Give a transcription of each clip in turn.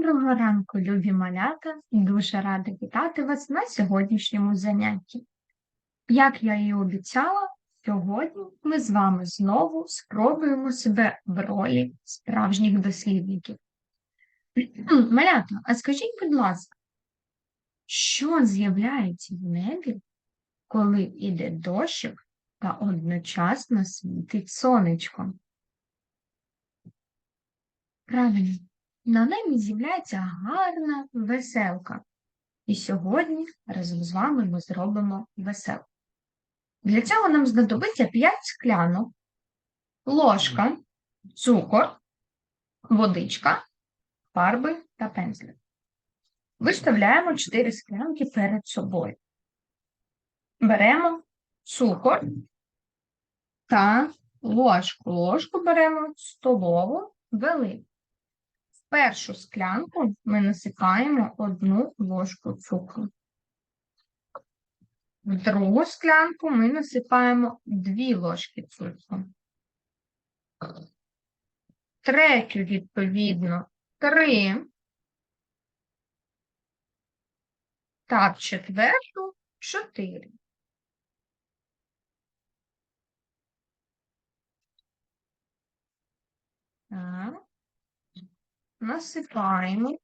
Доброго ранку, любі малята! Дуже рада вітати вас на сьогоднішньому занятті. Як я і обіцяла, сьогодні ми з вами знову спробуємо себе в ролі справжніх дослідників. Малята, а скажіть, будь ласка, що з'являється в небі, коли йде дощик та одночасно світить сонечко? Правильно. На небі з'являється гарна веселка. І сьогодні разом з вами ми зробимо веселку. Для цього нам знадобиться 5 склянок, ложка, цукор, водичка, фарби та пензлик. Виставляємо 4 склянки перед собою. Беремо цукор та ложку. Ложку беремо столову велику першу склянку ми насипаємо одну ложку цукру. В другу склянку ми насипаємо дві ложки цукру. Третю, відповідно, три. Так, четверту чотири. Так насипаємо.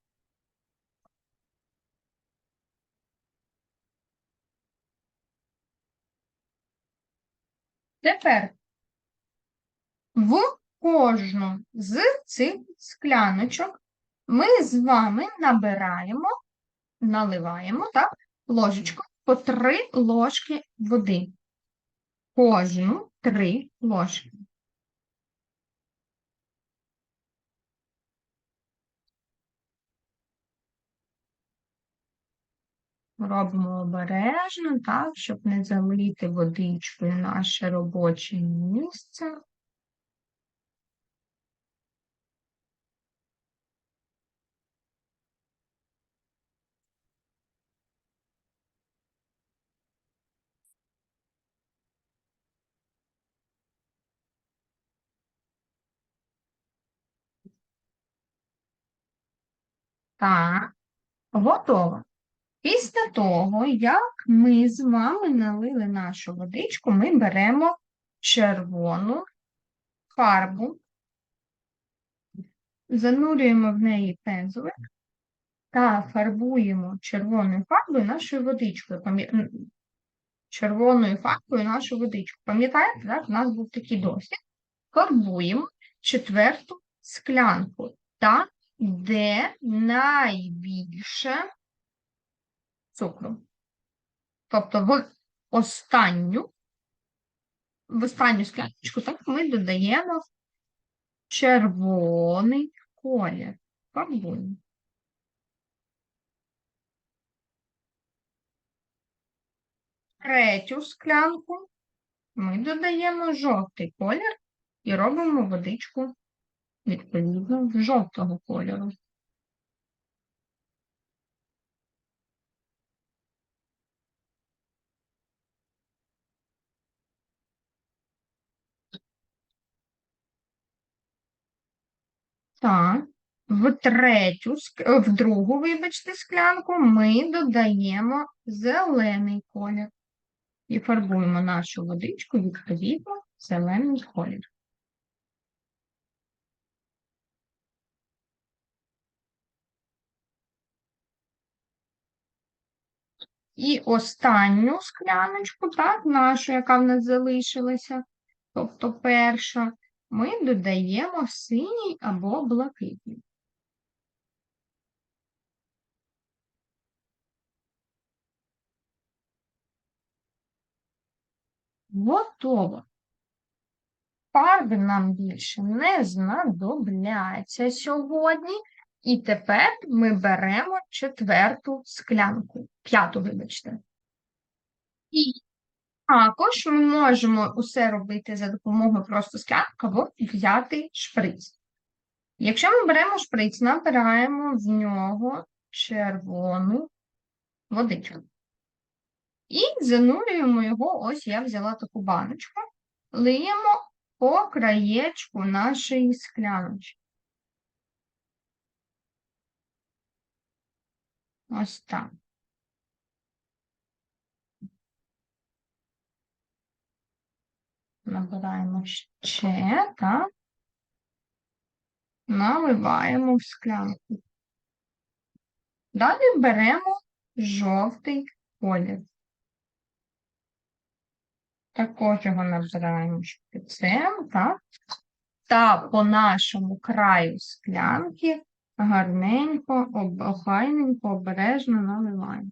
Тепер в кожну з цих скляночок ми з вами набираємо, наливаємо так, ложечку по три ложки води. Кожну три ложки. Робимо обережно, так, щоб не залити водичкою наше робоче місце. Так, готово. Після того, як ми з вами налили нашу водичку, ми беремо червону фарбу, занурюємо в неї пензлик та фарбуємо червоною фарбою нашою водичкою. Червоною фарбою нашу водичку. Пам'ятаєте, так? у нас був такий досвід. Фарбуємо четверту склянку, та де найбільше цукру. Тобто в останню, в останню скляночку, так ми додаємо червоний колір. Фарбуємо. Третю склянку ми додаємо жовтий колір і робимо водичку відповідно жовтого кольору. Так, в третю, в другу, вибачте, склянку ми додаємо зелений колір і фарбуємо нашу водичку відповідно зелений колір. І останню скляночку, так, нашу, яка в нас залишилася, тобто перша, ми додаємо синій або блакитний. Готово. Фарби нам більше не знадобляться сьогодні. І тепер ми беремо четверту склянку, п'яту, вибачте. І також ми можемо усе робити за допомогою просто склянки або взяти шприц. Якщо ми беремо шприц, набираємо в нього червону водичку. І занурюємо його, ось я взяла таку баночку, лиємо по краєчку нашої скляночки. Ось так. Набираємо ще, так? Наливаємо в склянку. Далі беремо жовтий колір. Також його набираємо шприцем, так? Та по нашому краю склянки гарненько, охайненько, обережно наливаємо.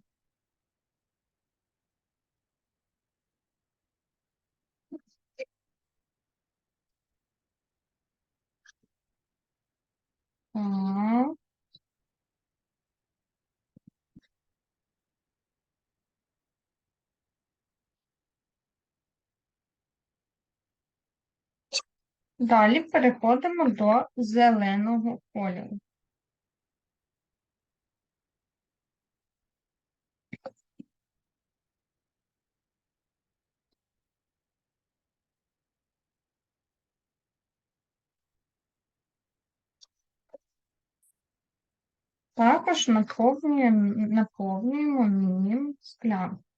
Так. Далі переходимо до зеленого кольору. Також наповнюємо, наповнюємо ним склянку.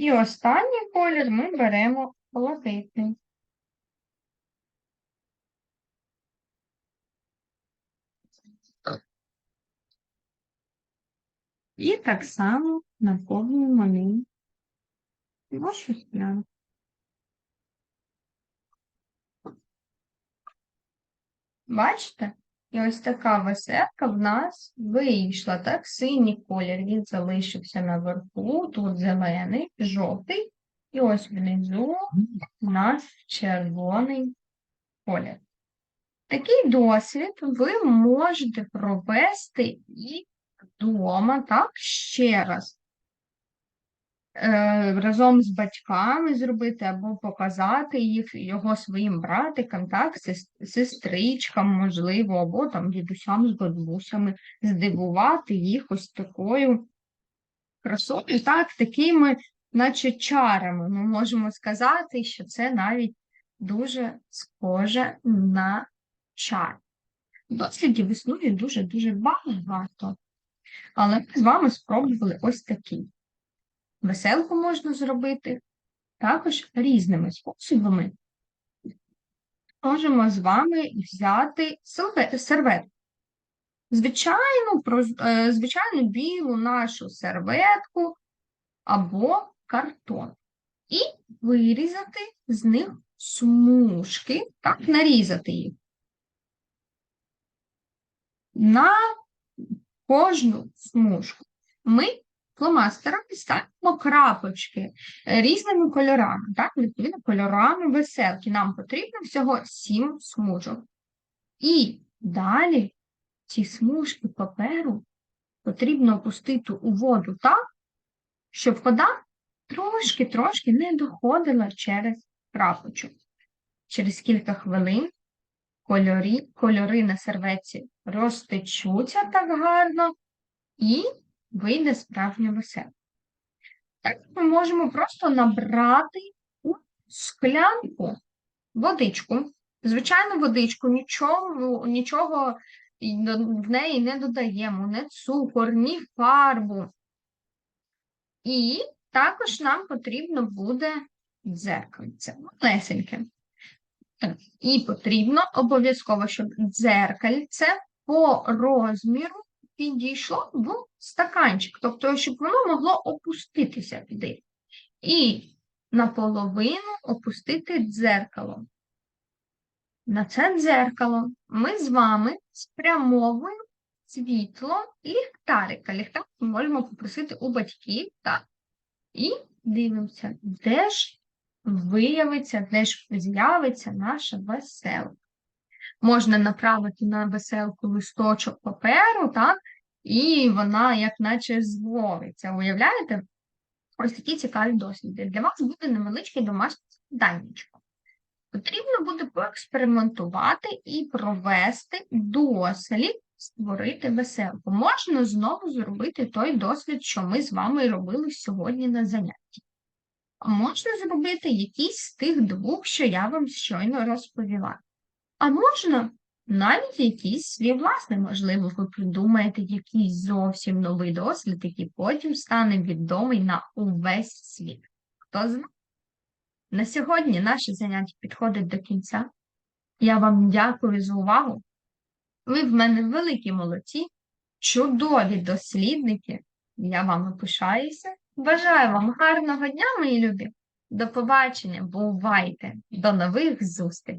І останній колір ми беремо блакитний. І так само наповнюємо ним нашу склянку. Бачите? І ось така веселка в нас вийшла. Так, синій колір він залишився наверху, тут зелений, жовтий, і ось внизу наш червоний колір. Такий досвід ви можете провести і вдома, так, ще раз. Е, разом з батьками зробити або показати їх його своїм братикам, так, сес- сестричкам, можливо, або там дідусям з бабусями, здивувати їх ось такою красою, так, такими, наче чарами. Ми можемо сказати, що це навіть дуже схоже на чар. Дослідів існує дуже-дуже багато. Але ми з вами спробували ось такий. Веселку можна зробити також різними способами. Можемо з вами взяти серве- серветку. Звичайну, е, звичайну білу нашу серветку або картон. І вирізати з них смужки, так, нарізати їх. На кожну смужку ми фломастером ставимо крапочки різними кольорами. Так, відповідно, кольорами веселки. Нам потрібно всього сім смужок. І далі ці смужки паперу потрібно опустити у воду так, щоб вода трошки-трошки не доходила через крапочок. Через кілька хвилин кольори, кольори на серветці розтечуться так гарно і вийде справжня веселка. Так ми можемо просто набрати у склянку водичку. Звичайно, водичку, нічого, нічого в неї не додаємо, не цукор, ні фарбу. І також нам потрібно буде дзеркальце, малесеньке. І потрібно обов'язково, щоб дзеркальце по розміру підійшло в стаканчик, тобто, щоб воно могло опуститися туди. І наполовину опустити дзеркало. На це дзеркало ми з вами спрямовуємо світло ліхтарика. Ліхтарик можемо попросити у батьків, так. І дивимося, де ж виявиться, де ж з'явиться наша веселка. Можна направити на веселку листочок паперу, так, і вона як наче зловиться. Уявляєте? Ось такі цікаві досліди. Для вас буде невеличке домашнє завданнячко. Потрібно буде поекспериментувати і провести дослід, створити веселку. Можна знову зробити той дослід, що ми з вами робили сьогодні на занятті. А можна зробити якісь з тих двох, що я вам щойно розповіла. А можна навіть якийсь свій власний, можливо, ви придумаєте якийсь зовсім новий дослід, який потім стане відомий на увесь світ. Хто знає? На сьогодні наше заняття підходить до кінця. Я вам дякую за увагу. Ви в мене великі молодці, чудові дослідники. Я вами пишаюся. Бажаю вам гарного дня, мої любі. До побачення, бувайте, до нових зустрічей!